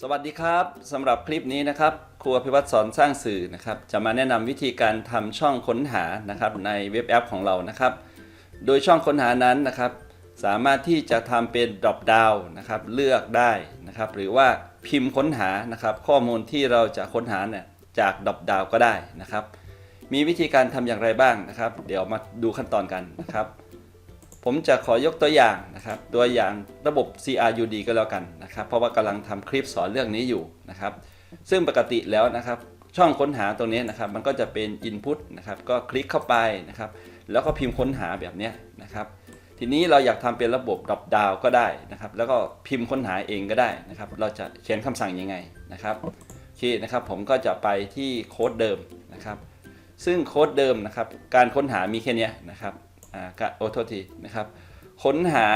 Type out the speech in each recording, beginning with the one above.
สวัสดีครับสำหรับคลิปนี้นะครับครูอภิวัตรสอนสร้างสื่อนะครับ จะมาแนะนำวิธีการทำช่องค้นหานะครับในเว็บแอปของเรานะครับ โดยช่องค้นหานั้นนะครับ สามารถที่จะทำเป็น drop down นะครับเลือกได้นะครับ หรือว่าพิมพ์ค้นหานะครับ ข้อมูลที่เราจะค้นหาเนี่ยจาก drop down ก็ได้นะครับ มีวิธีการทำอย่างไรบ้างนะครับ เดี๋ยวมาดูขั้นตอนกันนะครับ ผมจะขอยกตัวอย่างนะครับ ตัวอย่างระบบ CRUD ก็แล้วกันนะครับ เพราะว่ากำลังทำคลิปสอนเรื่องนี้อยู่นะครับ ซึ่งปกติแล้วนะครับ ช่องค้นหาตรงนี้นะครับ มันก็จะเป็น Input นะครับ ก็คลิกเข้าไปนะครับ แล้วก็พิมพ์ค้นหาแบบนี้นะครับ ทีนี้เราอยากทำเป็นระบบ drop down ก็ได้นะครับ แล้วก็พิมพ์ค้นหาเองก็ได้นะครับ เราจะเขียนคำสั่งยังไงนะครับโอเคนะครับ ผมก็จะไปที่โค้ดเดิมนะครับ ซึ่งโค้ดเดิมนะครับ การค้นหามีแค่เนี้ยนะครับ กะโอโทษทีนะครับค้นหา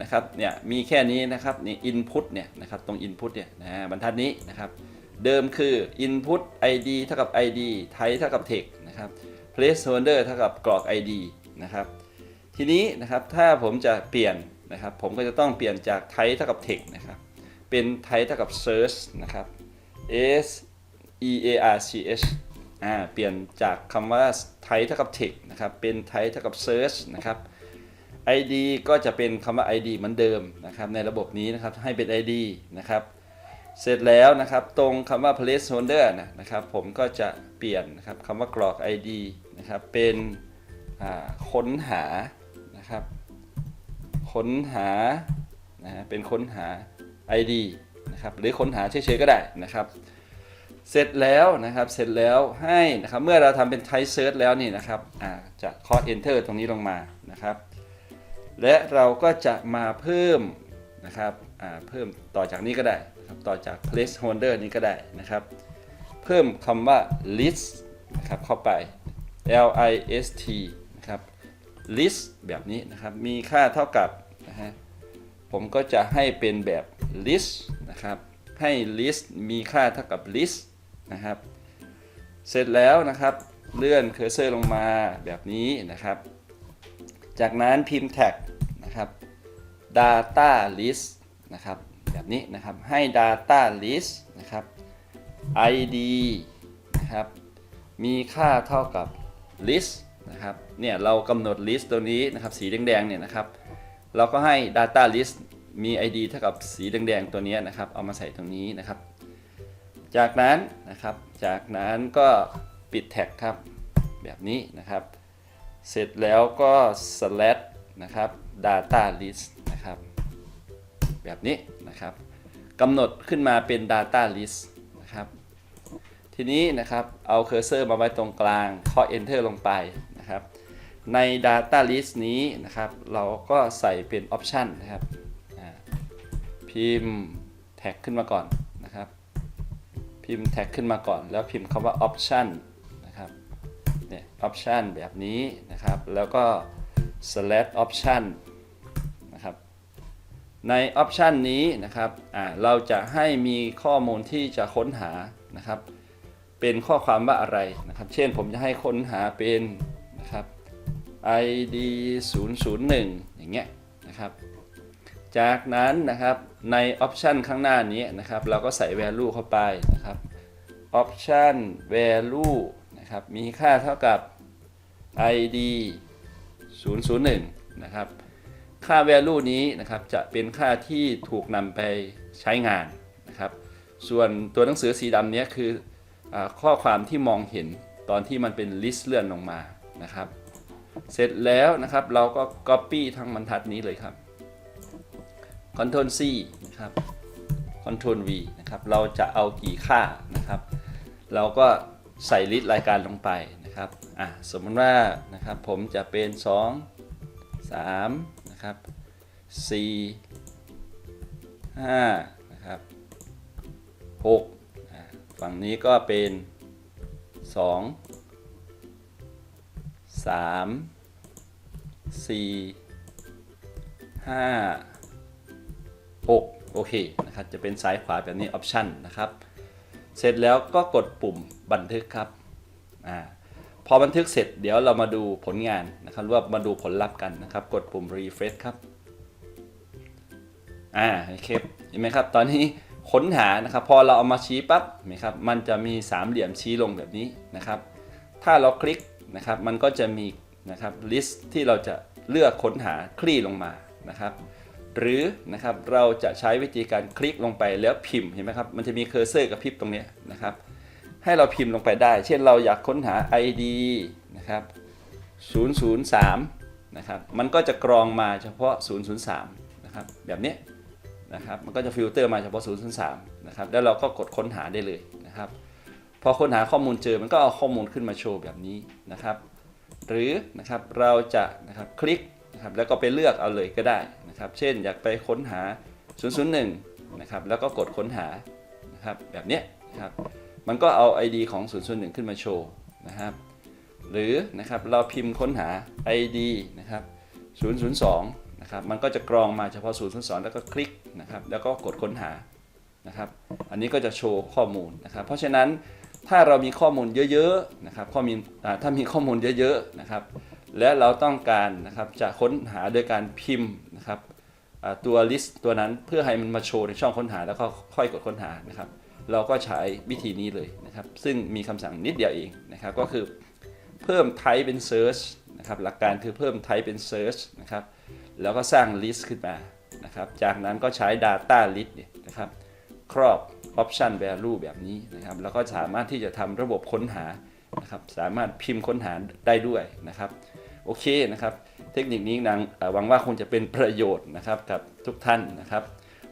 นะครับเนี่ยมีแค่นี้นะครับนี่ input เนี่ยนะครับตรง input เนี่ยนะฮะบรรทัดนี้นะครับเดิมคือ input id เท่ากับ id type เท่ากับ text นะครับ placeholder เท่ากับกรอก id นะครับทีนี้นะครับถ้าผมจะเปลี่ยนนะครับผมก็จะต้องเปลี่ยนจาก type เท่ากับ text นะครับเป็น type เท่ากับ search นะครับ s e a r c h อ่าเปลี่ยนจากคำว่า type เท่ากับ text นะครับเป็น type เท่ากับ search นะครับ id ก็จะเป็นคำว่า id เหมือนเดิมนะครับในระบบนี้นะครับให้เป็น id นะครับเสร็จแล้วนะครับตรงคำว่า placeholder นะนะครับผมก็จะเปลี่ยนนะครับคำว่ากรอก id นะครับเป็นค้นหานะครับค้นหานะเป็นค้นหา id นะครับหรือค้นหาเฉยๆก็ได้นะครับ เสร็จแล้วนะครับเสร็จแล้วให้นะครับเมื่อเราทำเป็น type search แล้วนี่นะครับอ่าจะเคาะ enter ตรงนี้ลงมานะครับ และเราก็จะมาเพิ่มนะครับเพิ่มต่อจากนี้ก็ได้นะครับต่อจาก placeholder นี้ก็ได้นะครับ เพิ่มคำว่า list นะครับเข้าไป l i s t นะครับ list แบบนี้นะครับ มีค่าเท่ากับนะฮะ ผมก็จะให้เป็นแบบ list นะครับ ให้ list มีค่าเท่ากับ list นะครับ เสร็จแล้วนะครับเลื่อนเคอร์เซอร์ลงมาแบบนี้นะครับ จากนั้นพิมพ์แท็กนะครับ data list นะครับแบบนี้นะครับให้ data list นะครับ id นะครับมีค่าเท่ากับ list นะครับเนี่ยเรากำหนด list ตัวนี้นะครับสีแดงๆเนี่ยนะครับ เราก็ให้ data list มี id เท่ากับสีแดงๆตัวนี้นะครับ เอามาใส่ตรงนี้นะครับ จากนั้นนะครับ จากนั้นก็ปิดแท็กครับ แบบนี้นะครับ เสร็จแล้วก็ slash นะครับ data list นะครับ แบบนี้นะครับกำหนดขึ้นมาเป็น data list นะครับ ทีนี้นะครับ เอาเคอร์เซอร์มาไว้ตรงกลางเคาะ enter ลงไปนะครับ ใน data list นี้นะครับ เราก็ใส่เป็น option นะครับพิมพ์แท็กขึ้นมาก่อน พิมพ์แท็กขึ้นมาก่อน แล้วพิมพ์คำว่า option นะครับเนี่ย option แบบนี้นะครับ แล้วก็ slash option นะครับใน option นี้นะครับอ่าเราจะให้มีข้อมูลที่จะค้นหานะครับ เป็นข้อความว่าอะไรนะครับ เช่นผมจะให้ค้นหาเป็นนะครับ id 001อย่างเงี้ยนะครับ จากนั้นนะครับใน option ข้างหน้านี้นะครับเราก็ใส่ value เข้าไปนะครับ option value นะครับมีค่าเท่ากับ id 001นะครับค่า value นี้นะครับจะเป็นค่าที่ถูกนำไปใช้งานนะครับส่วนตัวหนังสือสีดำนี้คืออข้อความที่มองเห็นตอนที่มันเป็น list เลื่อนลงมานะครับ เสร็จแล้วนะครับเราก็ copy ทั้งบรรทัดนี้เลยครับ Ctrl C นะครับ Ctrl V นะครับ เราจะเอากี่ค่านะครับ เราก็ใส่ลิสต์รายการลงไปนะครับ อะ สมมติว่านะครับ ผมจะเป็น 2 3 นะครับ 4 5 นะครับ 6 ฝั่งนี้ก็เป็น 2 3 4 5 6โอเคนะครับจะเป็นซ้ายขวาแบบนี้ option นะครับ เสร็จแล้วก็กดปุ่มบันทึกครับอาพอบันทึกเสร็จเดี๋ยวเรามาดูผลงานนะครับรือว่ามาดูผลลัพธ์กันนะครับ กดปุ่ม refresh ครับอ่าโอเคเห็นไหมครับ ตอนนี้ค้นหานะครับ พอเราเอามาชี้ปั๊บเห็นไหมครับมันจะมีสามเหลี่ยมชี้ลงแบบนี้นะครับ ถ้าเราคลิกนะครับมันก็จะมีนะครับลิสต์ที่เราจะเลือกค้นหาคลี่ลงมานะครับ หรือนะครับเราจะใช้วิธีการคลิกลงไปแล้วพิมพ์เห็นไหมครับมันจะมีเคอร์เซอร์กระพริบตรงนี้นะครับ ให้เราพิมพ์ลงไปได้ เช่นเราอยากค้นหา ID นะครับ003นะครับมันก็จะกรองมาเฉพาะ 003นะครับแบบนี้นะครับมันก็จะฟิลเตอร์มาเฉพาะ 003นะครับแล้วเราก็กดค้นหาได้เลยนะครับพอค้นหาข้อมูลเจอมันก็เอาข้อมูลขึ้นมาโชว์แบบนี้นะครับ หรือนะครับเราจะนะครับคลิกนะครับแล้วก็ไปเลือกเอาเลยก็ได้ นะครับ เช่นอยากไปค้นหา 001 นะครับ แล้วก็กดค้นหานะครับแบบเนี้ยนะครับ มันก็เอา ID ของ 001 ขึ้นมาโชว์นะครับ หรือนะครับเราพิมพ์ค้นหา ID นะครับ 002 นะครับ มันก็จะกรองมาเฉพาะ 002 แล้วก็คลิกนะครับ แล้วก็กดค้นหานะครับ อันนี้ก็จะโชว์ข้อมูลนะครับ เพราะฉะนั้นถ้าเรามีข้อมูลเยอะๆนะครับ ข้อมูลถ้ามีข้อมูลเยอะๆนะครับ และเราต้องการนะครับจะค้นหาโดยการพิมพ์นะครับตัว list ตัวนั้นเพื่อให้มันมาโชว์ในช่องค้นหาแล้วก็ค่อยกดค้นหานะครับ เราก็ใช้วิธีนี้เลยนะครับ ซึ่งมีคำสั่งนิดเดียวเองนะครับ ก็คือเพิ่ม type เป็น search นะครับหลักการคือเพิ่ม type เป็น search นะครับแล้วก็สร้าง list ขึ้นมานะครับ จากนั้นก็ใช้ data list เนี่ยนะครับครอบ option value แบบนี้นะครับ แล้วก็สามารถที่จะทำระบบค้นหานะครับ สามารถพิมพ์ค้นหาได้ด้วยนะครับ โอเคนะครับ เทคนิคนี้นางหวังว่าคงจะเป็นประโยชน์นะครับกับทุกท่านนะครับ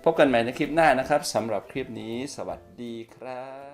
พบกันใหม่ในคลิปหน้านะครับสำหรับคลิปนี้ สวัสดีครับ